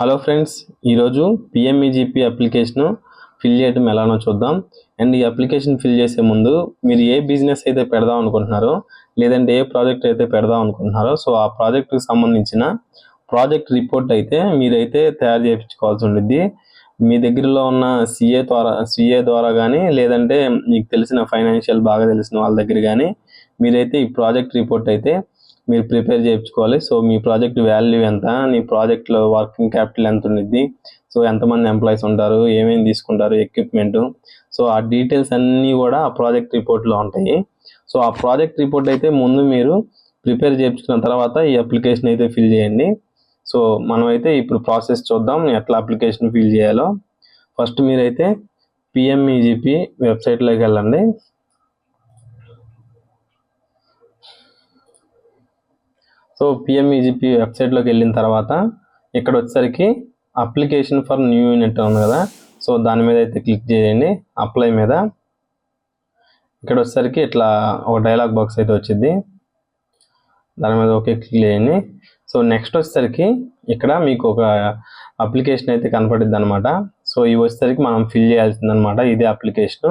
Hello friends ఈరోజు PMEGP application fill చేయడం ఎలానో చూద్దాం. అండ్ ఈ అప్లికేషన్ ఫిల్ చేసే ముందు మీరు ఏ బిజినెస్ అయితే పెడదాం అనుకుంటున్నారో లేదంటే ఏ ప్రాజెక్ట్ అయితే పెడదాం అనుకుంటున్నారో సో ఆ ప్రాజెక్ట్కి సంబంధించిన ప్రాజెక్ట్ రిపోర్ట్ అయితే మీరైతే తయారు చేయించుకోవాల్సి ఉంటుంది మీ దగ్గరలో ఉన్న సిఏ ద్వారా సిఏ ద్వారా కానీ లేదంటే మీకు తెలిసిన ఫైనాన్షియల్ బాగా తెలిసిన వాళ్ళ దగ్గర కానీ మీరైతే ఈ ప్రాజెక్ట్ రిపోర్ట్ అయితే మీరు ప్రిపేర్ చేయించుకోవాలి. సో మీ ప్రాజెక్ట్ వాల్యూ ఎంత? నీ ప్రాజెక్ట్లో వర్కింగ్ క్యాపిటల్ ఎంత ఉండిద్ది? సో ఎంతమంది ఎంప్లాయీస్ ఉంటారు? ఏమేమి తీసుకుంటారు? ఎక్విప్మెంట్. సో ఆ డీటెయిల్స్ అన్నీ కూడా ఆ ప్రాజెక్ట్ రిపోర్ట్లో ఉంటాయి. సో ఆ ప్రాజెక్ట్ రిపోర్ట్ అయితే ముందు మీరు ప్రిపేర్ చేయించుకున్న తర్వాత ఈ అప్లికేషన్ అయితే ఫిల్ చేయండి. సో మనమైతే ఇప్పుడు ప్రాసెస్ చూద్దాం. ఎట్లా అప్లికేషన్ ఫిల్ చేయాలో. ఫస్ట్ మీరైతే పిఎంఈజీపీ వెబ్సైట్లోకి వెళ్ళండి. సో పిఎంఈజీపీ వెబ్సైట్లోకి వెళ్ళిన తర్వాత ఇక్కడ వచ్చేసరికి అప్లికేషన్ ఫర్ న్యూ యూనిట్ ఉంది కదా. సో దాని మీద అయితే క్లిక్ చేయండి అప్లై మీద. ఇక్కడ వచ్చేసరికి ఇట్లా ఒక డైలాగ్ బాక్స్ అయితే వచ్చింది. దాని మీద ఓకే క్లిక్ చేయండి. సో నెక్స్ట్ వచ్చేసరికి ఇక్కడ మీకు ఒక అప్లికేషన్ అయితే కనపడుద్ది అనమాట సో ఇవి వచ్చేసరికి మనం ఫిల్ చేయాల్సింది అనమాట ఇదే అప్లికేషన్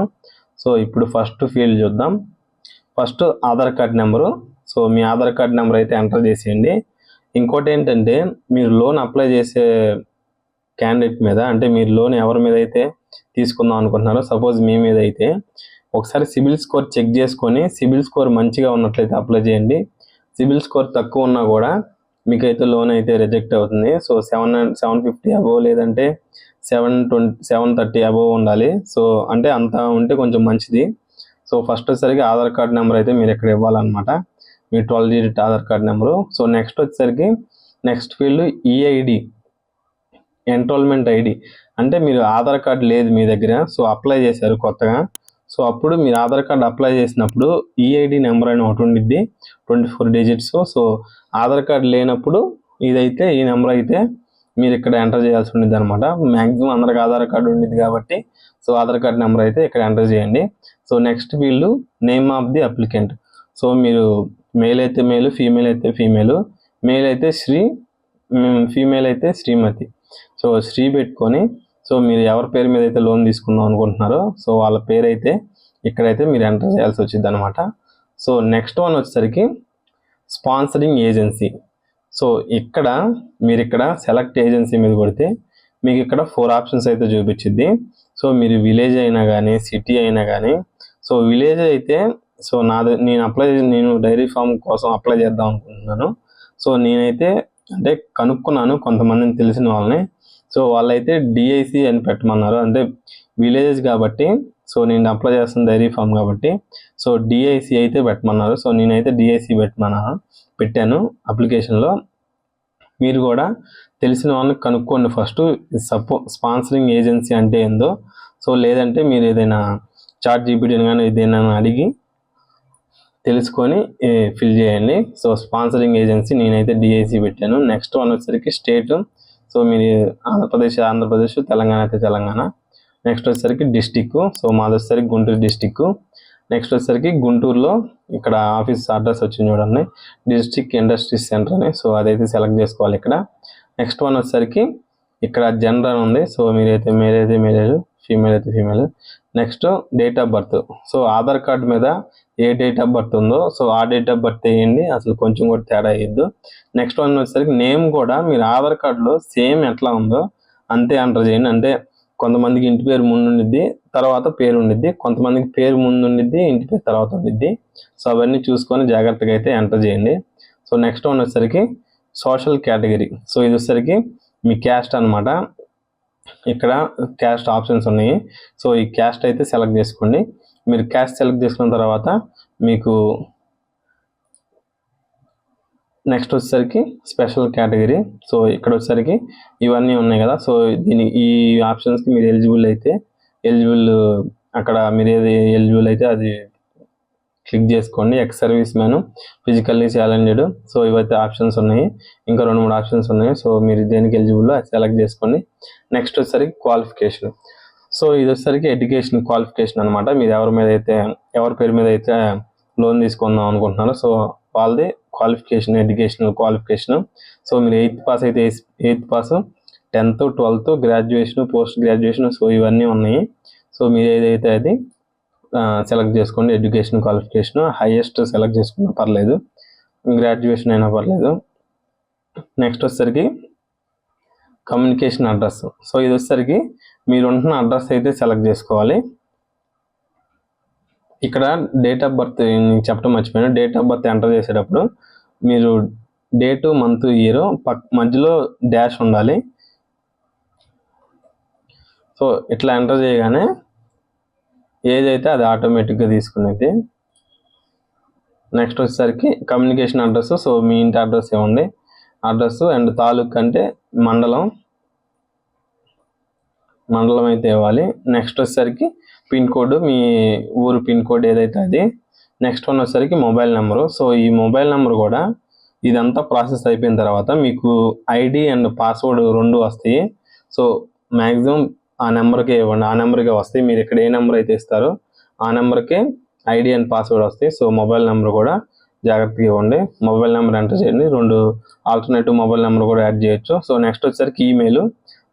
సో ఇప్పుడు ఫస్ట్ ఫీల్డ్ చూద్దాం. First Aadhaar card number so మీ ఆధార్ కార్డ్ నెంబర్ అయితే ఎంటర్ చేసేయండి. ఇంకోటి ఏంటంటే మీరు లోన్ అప్లై చేసే క్యాండిడేట్ మీద అంటే మీరు లోన్ ఎవరి మీద అయితే తీసుకుందాం అనుకుంటున్నారో సపోజ్ మీ మీద అయితే ఒకసారి సిబిల్ స్కోర్ చెక్ చేసుకొని సిబిల్ స్కోర్ మంచిగా ఉన్నట్లయితే అప్లై చేయండి. సిబిల్ స్కోర్ తక్కువ ఉన్నా కూడా మీకైతే లోన్ అయితే రిజెక్ట్ అవుతుంది. So seven seven fifty above లేదంటే seven twenty seven thirty above ఉండాలి. సో అంటే అంత ఉంటే కొంచెం మంచిది. సో ఫస్ట్ వచ్చేసరికి ఆధార్ కార్డ్ నెంబర్ అయితే మీరు ఇక్కడ ఇవ్వాలన్నమాట. మీ twelve digit Aadhaar card number. So next వచ్చేసరికి next field EID enrolment ID అంటే మీరు ఆధార్ కార్డ్ లేదు మీ దగ్గర సో అప్లై చేశారు కొత్తగా. సో అప్పుడు మీరు ఆధార్ కార్డ్ అప్లై చేసినప్పుడు ఈఐడి నెంబర్ అని ఒకటి ఉండిద్ది twenty four digits so Aadhaar card లేనప్పుడు ఇదైతే ఈ నెంబర్ అయితే మీరు ఇక్కడ ఎంటర్ చేయాల్సి ఉండిద్ది అనమాట మ్యాక్సిమం అందరికి ఆధార్ కార్డు ఉండిద్ది కాబట్టి సో ఆధార్ కార్డ్ నెంబర్ అయితే ఇక్కడ ఎంటర్ చేయండి. So next field name of the applicant so మీరు మేల్ అయితే మేలు ఫీమేల్ అయితే ఫీమేల్ మేల్ అయితే శ్రీ ఫీమేల్ అయితే శ్రీమతి. సో శ్రీ పెట్టుకొని సో మీరు ఎవరి పేరు మీద అయితే లోన్ తీసుకుందాం అనుకుంటున్నారో సో వాళ్ళ పేరు అయితే ఇక్కడైతే మీరు ఎంటర్ చేయాల్సి వచ్చింది అనమాట సో నెక్స్ట్ వన్ వచ్చేసరికి స్పాన్సరింగ్ ఏజెన్సీ సో ఇక్కడ మీరు ఇక్కడ సెలెక్ట్ ఏజెన్సీ మీద కొడితే మీకు ఇక్కడ ఫోర్ ఆప్షన్స్ అయితే చూపించింది సో మీరు విలేజ్ అయినా కానీ సిటీ అయినా కానీ సో విలేజ్ అయితే సో నాది నేను అప్లై నేను డైరీ ఫామ్ కోసం అప్లై చేద్దాం అనుకుంటున్నాను. సో నేనైతే అంటే కనుక్కున్నాను కొంతమందిని తెలిసిన వాళ్ళని. సో వాళ్ళైతే డిఐసి అని పెట్టమన్నారు. అంటే విలేజెస్ కాబట్టి సో నేను అప్లై చేస్తున్న డైరీ ఫామ్ కాబట్టి సో డిఐసి అయితే పెట్టమన్నారు. సో నేనైతే డిఐసి పెట్టమన్నాను పెట్టాను అప్లికేషన్లో మీరు కూడా తెలిసిన వాళ్ళని కనుక్కోండి ఫస్ట్. సపో స్పాన్సరింగ్ ఏజెన్సీ అంటే ఏందో. సో లేదంటే మీరు ఏదైనా చార్ట్ జీపీటీని కానీ ఏదైనా అడిగి తెలుసుకొని ఫిల్ చేయండి. సో స్పాన్సరింగ్ ఏజెన్సీ నేనైతే డిఐసి పెట్టాను. నెక్స్ట్ వన్ వచ్చేసరికి స్టేట్ సో మీరు ఆంధ్రప్రదేశ్ ఆంధ్రప్రదేశ్ తెలంగాణ అయితే తెలంగాణ. నెక్స్ట్ వచ్చేసరికి డిస్టిక్ సో మాది వచ్చేసరికి గుంటూరు డిస్టిక్ నెక్స్ట్ వచ్చేసరికి గుంటూరులో ఇక్కడ ఆఫీస్ అడ్రస్ వచ్చింది చూడండి. డిస్టిక్ ఇండస్ట్రీస్ సెంటర్ అని. సో అదైతే సెలెక్ట్ చేసుకోవాలి ఇక్కడ. నెక్స్ట్ వన్ వచ్చేసరికి ఇక్కడ జనరల్ అని ఉంది. సో మీరైతే మీరైతే మేల్ ఫీమేల్ అయితే female next date of birth so Aadhaar card మీద ఏ డేట్ ఆఫ్ బర్త్ ఉందో సో ఆ డేట్ ఆఫ్ బర్త్ వేయండి. అసలు కొంచెం కూడా తేడా వేయద్దు. నెక్స్ట్ వన్ వచ్చేసరికి నేమ్ కూడా మీరు ఆధార్ కార్డులో సేమ్ ఎట్లా ఉందో అంతే ఎంటర్ చేయండి. అంటే కొంతమందికి ఇంటి పేరు ముందు ఉండిద్ది తర్వాత పేరు ఉండిద్ది. కొంతమందికి పేరు ముందు ఉండిద్ది ఇంటి పేరు తర్వాత ఉండిద్ది. సో అవన్నీ చూసుకొని జాగ్రత్తగా అయితే ఎంటర్ చేయండి. సో నెక్స్ట్ వన్ వచ్చేసరికి సోషల్ కేటగిరీ సో ఇది వచ్చేసరికి మీ క్యాస్ట్ అనమాట ఇక్కడ క్యాస్ట్ ఆప్షన్స్ ఉన్నాయి. సో ఈ క్యాస్ట్ అయితే సెలెక్ట్ చేసుకోండి. మీరు క్యాస్ట్ సెలెక్ట్ చేసుకున్న తర్వాత మీకు నెక్స్ట్ వచ్చేసరికి స్పెషల్ కేటగిరీ సో ఇక్కడ వచ్చేసరికి ఇవన్నీ ఉన్నాయి కదా. సో దీని ఈ ఆప్షన్స్కి మీరు ఎలిజిబుల్ అయితే ఎలిజిబుల్ అక్కడ మీరు ఏది ఎలిజిబుల్ అయితే అది క్లిక్ చేసుకోండి. Ex service man physically challenged so ఇవైతే ఆప్షన్స్ ఉన్నాయి. ఇంకా రెండు మూడు ఆప్షన్స్ ఉన్నాయి. సో మీరు దేనికి ఎలిజిబుల్ సెలెక్ట్ చేసుకోండి. నెక్స్ట్ వచ్చేసరికి క్వాలిఫికేషన్. సో ఇది వచ్చేసరికి ఎడ్యుకేషన్ క్వాలిఫికేషన్ అనమాట మీరు ఎవరి మీద అయితే ఎవరి పేరు మీద అయితే లోన్ తీసుకుందాం అనుకుంటున్నారో సో వాళ్ళది క్వాలిఫికేషన్ ఎడ్యుకేషనల్ క్వాలిఫికేషన్. సో మీరు ఎయిత్ పాస్ అయితే eighth pass tenth twelfth graduation post graduation so ఇవన్నీ ఉన్నాయి. సో మీరు ఏదైతే అది సెలెక్ట్ చేసుకోండి. ఎడ్యుకేషన్ క్వాలిఫికేషన్ హైయెస్ట్ సెలెక్ట్ చేసుకున్నా పర్లేదు. గ్రాడ్యుయేషన్ అయినా పర్లేదు. నెక్స్ట్ వచ్చేసరికి కమ్యూనికేషన్ అడ్రస్. సో ఇది వచ్చేసరికి మీరు ఉంటున్న అడ్రస్ అయితే సెలెక్ట్ చేసుకోవాలి. ఇక్కడ డేట్ ఆఫ్ బర్త్ చెప్పడం మర్చిపోయాను. డేట్ ఆఫ్ బర్త్ ఎంటర్ చేసేటప్పుడు మీరు డేటు మంత్ ఇయర్ పక్ మధ్యలో డాష్ ఉండాలి. సో ఇట్లా ఎంటర్ చేయగానే ఏదైతే అది ఆటోమేటిక్గా తీసుకునేది నెక్స్ట్ వచ్చేసరికి కమ్యూనికేషన్ అడ్రస్ సో మీ ఇంటి అడ్రస్ ఇవ్వండి అడ్రస్ అండ్ తాలూక్ అంటే మండలం మండలం అయితే ఇవ్వాలి. నెక్స్ట్ వచ్చేసరికి పిన్ కోడ్ మీ ఊరు పిన్ కోడ్ ఏదైతే అది. నెక్స్ట్ వన్ వచ్చేసరికి మొబైల్ నెంబరు సో ఈ మొబైల్ నెంబర్ కూడా ఇదంతా ప్రాసెస్ అయిపోయిన తర్వాత మీకు ఐడి అండ్ పాస్వర్డ్ రెండు వస్తాయి. సో మ్యాక్సిమం ఆ నెంబర్కే ఇవ్వండి. ఆ నెంబర్కే వస్తాయి. మీరు ఇక్కడ ఏ నెంబర్ అయితే ఇస్తారో ఆ నెంబర్కే ఐడి అండ్ పాస్వర్డ్ వస్తాయి. సో మొబైల్ నెంబర్ కూడా జాగ్రత్తగా ఇవ్వండి. మొబైల్ నెంబర్ ఎంటర్ చేయండి. రెండు ఆల్టర్నేటివ్ మొబైల్ నెంబర్ కూడా యాడ్ చేయొచ్చు. సో నెక్స్ట్ వచ్చేసరికి ఈమెయిల్.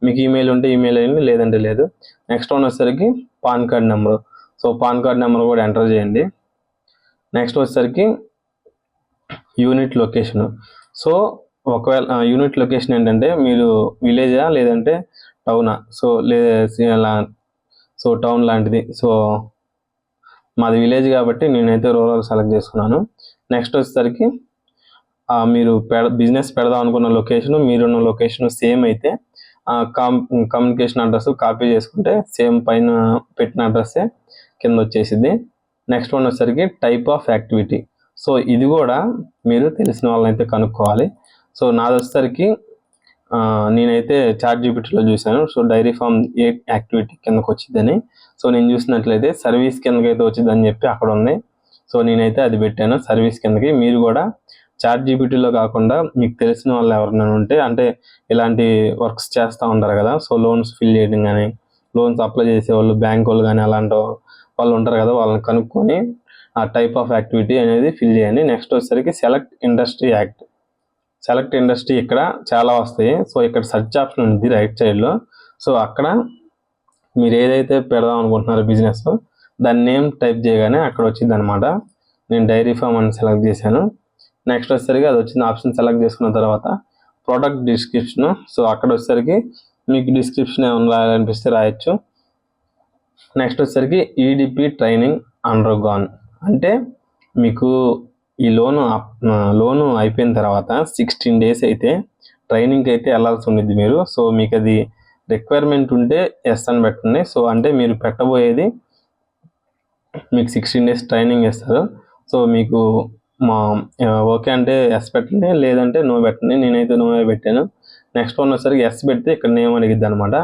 మీకు ఈమెయిల్ ఉంటే ఈమెయిల్ అయ్యింది లేదంటే లేదు. నెక్స్ట్ వన్ వచ్చేసరికి PAN card number. So PAN card number కూడా ఎంటర్ చేయండి. నెక్స్ట్ వచ్చేసరికి యూనిట్ లొకేషన్. సో ఒకవేళ యూనిట్ లొకేషన్ ఏంటంటే మీరు విలేజా? లేదంటే టౌనా. సో లేదా సో టౌన్ లాంటిది. సో మాది విలేజ్ కాబట్టి నేనైతే రూరల్ సెలెక్ట్ చేసుకున్నాను. నెక్స్ట్ వచ్చేసరికి మీరు పెడ బిజినెస్ పెడదాం అనుకున్న లొకేషన్ మీరున్న లొకేషన్ సేమ్ అయితే కామ్ కమ్యూనికేషన్ అడ్రస్ కాపీ చేసుకుంటే సేమ్ పైన పెట్టిన అడ్రస్సే కింద వచ్చేసింది నెక్స్ట్ వన్ వచ్చేసరికి టైప్ ఆఫ్ యాక్టివిటీ. సో ఇది కూడా మీరు తెలిసిన వాళ్ళని అయితే కనుక్కోవాలి. సో నాది వచ్చేసరికి నేనైతే చార్ట్ జీపీటీలో చూశాను. సో డైరీ ఫామ్ ఏ యాక్టివిటీ కిందకు వచ్చిందని. సో నేను చూసినట్లయితే సర్వీస్ కిందకి అయితే వచ్చిందని చెప్పి అక్కడ ఉంది. సో నేనైతే అది పెట్టాను సర్వీస్ కిందకి. మీరు కూడా చాట్ జీపీటీలో కాకుండా మీకు తెలిసిన వాళ్ళు ఎవరైనా ఉంటే అంటే ఇలాంటి వర్క్స్ చేస్తూ ఉంటారు కదా సో లోన్స్ ఫిల్ చేయడం కానీ లోన్స్ అప్లై చేసే వాళ్ళు బ్యాంక్ వాళ్ళు కానీ అలాంటి వాళ్ళు ఉంటారు కదా వాళ్ళని కనుక్కొని ఆ టైప్ ఆఫ్ యాక్టివిటీ అనేది ఫిల్ చేయండి. నెక్స్ట్ వచ్చేసరికి select industry act. Select industry ఇక్కడ చాలా వస్తాయి. సో ఇక్కడ సెర్చ్ ఆప్షన్ ఉంది రైట్ సైడ్లో సో అక్కడ మీరు ఏదైతే పెడదాం అనుకుంటున్నారో బిజినెస్ దాని నేమ్ టైప్ చేయగానే అక్కడ వచ్చింది అనమాట నేను డైరీ ఫామ్ అని సెలెక్ట్ చేశాను. నెక్స్ట్ వచ్చేసరికి అది వచ్చిన ఆప్షన్ సెలెక్ట్ చేసుకున్న తర్వాత ప్రోడక్ట్ డిస్క్రిప్షన్. సో అక్కడ వచ్చేసరికి మీకు డిస్క్రిప్షన్ ఏమైనా రాయాలనిపిస్తే రాయొచ్చు. నెక్స్ట్ వచ్చేసరికి ఈడిపి ట్రైనింగ్ అండర్గాన్ అంటే మీకు ఈ లోను లోను అయిపోయిన తర్వాత సిక్స్టీన్ డేస్ అయితే ట్రైనింగ్కి అయితే వెళ్ళాల్సి ఉండేది మీరు. సో మీకు అది రిక్వైర్మెంట్ ఉంటే ఎస్ అని పెట్టండి సో అంటే మీరు పెట్టబోయేది మీకు సిక్స్టీన్ డేస్ ట్రైనింగ్ ఇస్తారు. సో మీకు మా ఓకే అంటే ఎస్ పెట్టండి. లేదంటే నో పెట్టండి. నేనైతే నో పెట్టాను. నెక్స్ట్ వన్ వచ్చేసరికి ఎస్ పెడితే ఇక్కడ నేమ్ అడిగిద్ది అనమాట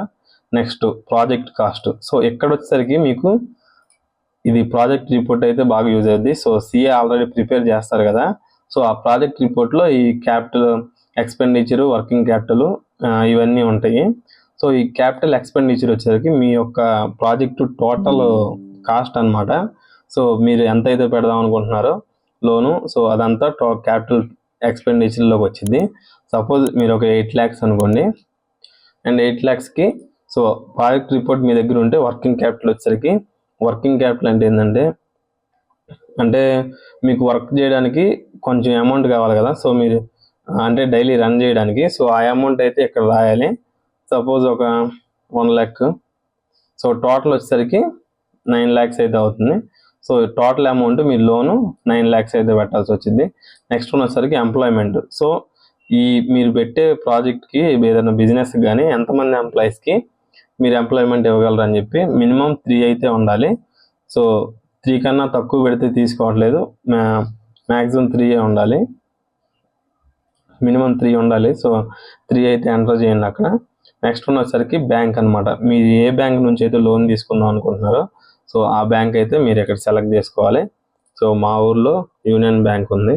నెక్స్ట్ ప్రాజెక్ట్ కాస్ట్. సో ఇక్కడ వచ్చేసరికి మీకు ఇది ప్రాజెక్ట్ రిపోర్ట్ అయితే బాగా యూజ్ అవుద్ది సో సిఏ ఆల్రెడీ ప్రిపేర్ చేస్తారు కదా. సో ఆ ప్రాజెక్ట్ రిపోర్ట్లో ఈ క్యాపిటల్ ఎక్స్పెండిచర్ వర్కింగ్ క్యాపిటల్ ఇవన్నీ ఉంటాయి. సో ఈ క్యాపిటల్ ఎక్స్పెండిచర్ వచ్చేసరికి మీ యొక్క ప్రాజెక్టు టోటల్ కాస్ట్ అన్నమాట. సో మీరు ఎంత అయితే పెడదాం అనుకుంటున్నారో లోను సో అదంతా టో క్యాపిటల్ ఎక్స్పెండిచర్లోకి వచ్చింది. సపోజ్ మీరు ఒక ఎయిట్ ల్యాక్స్ అనుకోండి. అండ్ ఎయిట్ ల్యాక్స్కి సో ప్రాజెక్ట్ రిపోర్ట్ మీ దగ్గర ఉంటే వర్కింగ్ క్యాపిటల్ వచ్చేసరికి వర్కింగ్ క్యాపిటల్ అంటే ఏంటంటే అంటే మీకు వర్క్ చేయడానికి కొంచెం అమౌంట్ కావాలి కదా సో మీరు అంటే డైలీ రన్ చేయడానికి. సో ఆ అమౌంట్ అయితే ఇక్కడ రాయాలి. సపోజ్ ఒక వన్ ల్యాక్ సో టోటల్ వచ్చేసరికి నైన్ ల్యాక్స్ అయితే అవుతుంది. సో టోటల్ అమౌంట్ మీ లోను నైన్ ల్యాక్స్ అయితే పెట్టాల్సి వచ్చింది. నెక్స్ట్ వన్ వచ్చేసరికి ఎంప్లాయ్మెంట్. సో ఈ మీరు పెట్టే ప్రాజెక్ట్కి ఏదైనా బిజినెస్ కానీ ఎంతమంది ఎంప్లాయీస్కి మీరు ఎంప్లాయ్మెంట్ ఇవ్వగలరు అని చెప్పి మినిమం త్రీ అయితే ఉండాలి. సో త్రీ కన్నా తక్కువ పెడితే తీసుకోవట్లేదు. మ్యాక్సిమం త్రీ ఉండాలి. మినిమం త్రీ ఉండాలి. సో త్రీ అయితే ఎంటర్ చేయండి అక్కడ. నెక్స్ట్ ఉన్నసరికి బ్యాంక్ అన్నమాట. మీరు ఏ బ్యాంక్ నుంచి అయితే లోన్ తీసుకుందాం అనుకుంటున్నారో సో ఆ బ్యాంక్ అయితే మీరు ఇక్కడ సెలెక్ట్ చేసుకోవాలి. సో మా ఊర్లో యూనియన్ బ్యాంక్ ఉంది.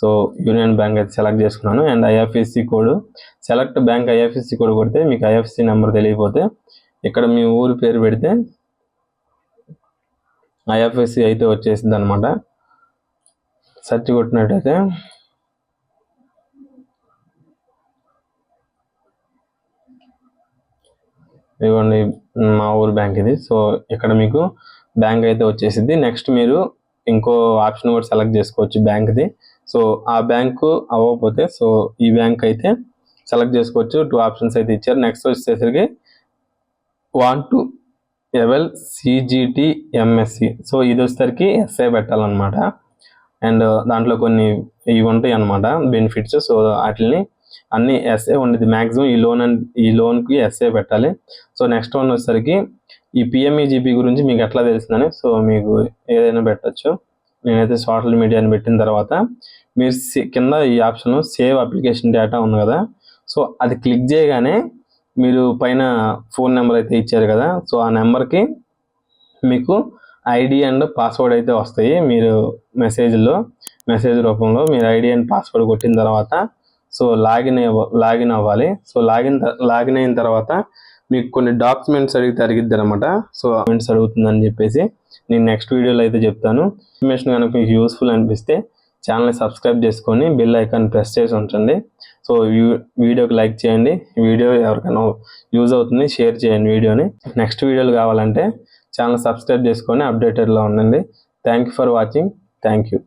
సో యూనియన్ బ్యాంక్ అయితే సెలెక్ట్ చేసుకున్నాను. And IFSC code select bank IFSC code కొడితే మీకు ఐఎఫ్ఎస్సి నెంబర్ తెలియకపోతే ఇక్కడ మీ ఊరి పేరు పెడితే ఐఎఫ్ఎస్సి అయితే వచ్చేసింది అనమాట సర్చ్ కొట్టినట్టయితే ఇదిగోండి మా ఊరు బ్యాంక్ ఇది. సో ఇక్కడ మీకు బ్యాంక్ అయితే వచ్చేసింది నెక్స్ట్ మీరు ఇంకో ఆప్షన్ కూడా సెలెక్ట్ చేసుకోవచ్చు బ్యాంక్ది. సో ఆ బ్యాంకు అవ్వకపోతే సో ఈ బ్యాంక్ అయితే సెలెక్ట్ చేసుకోవచ్చు. టూ ఆప్షన్స్ అయితే ఇచ్చారు. నెక్స్ట్ వచ్చేసరికి want to avail CGTMSE so ఇది వచ్చేసరికి ఎస్ఐ పెట్టాలన్నమాట. అండ్ దాంట్లో కొన్ని ఇవి ఉంటాయి అన్నమాట బెనిఫిట్స్ సో వాటిని అన్ని ఎస్ఏ ఉండేది. మ్యాక్సిమం ఈ లోన్ అండ్ ఈ లోన్కి ఎస్ఏ పెట్టాలి. సో నెక్స్ట్ వన్ వచ్చేసరికి ఈ పిఎంఈజీపీ గురించి మీకు ఎట్లా తెలిసిందని సో మీకు ఏదైనా పెట్టచ్చు. నేనైతే సోషల్ మీడియాని పెట్టిన తర్వాత మీరు సే- కింద ఈ ఆప్షన్ సేవ్ అప్లికేషన్ డేటా ఉంది కదా. సో అది క్లిక్ చేయగానే మీరు పైన ఫోన్ నెంబర్ అయితే ఇచ్చారు కదా. సో ఆ నెంబర్కి మీకు ఐడి అండ్ పాస్వర్డ్ అయితే వస్తాయి. మీరు మెసేజ్లో మెసేజ్ రూపంలో మీరు ఐడి అండ్ పాస్వర్డ్ కొట్టిన తర్వాత సో లాగిన్ లాగిన్ అవ్వాలి. సో లాగిన్ లాగిన్ అయిన తర్వాత మీకు కొన్ని డాక్యుమెంట్స్ అడిగితే అడిగిద్ది అనమాట సో డాక్యుమెంట్స్ అడుగుతుందని చెప్పేసి నేను నెక్స్ట్ వీడియోలో అయితే చెప్తాను. ఇన్ఫర్మేషన్ కనుక మీకు యూస్ఫుల్ అనిపిస్తే ఛానల్ని సబ్స్క్రైబ్ చేసుకొని బెల్ ఐకాన్ ప్రెస్ చేసి ఉంచండి. సో వీడియోకి లైక్ చేయండి. వీడియో ఎవరికైనా యూజ్ అవుతుంది షేర్ చేయండి వీడియోని నెక్స్ట్ వీడియోలు కావాలంటే ఛానల్ సబ్స్క్రైబ్ చేసుకొని అప్డేటెడ్లో ఉండండి. Thank you for watching thank you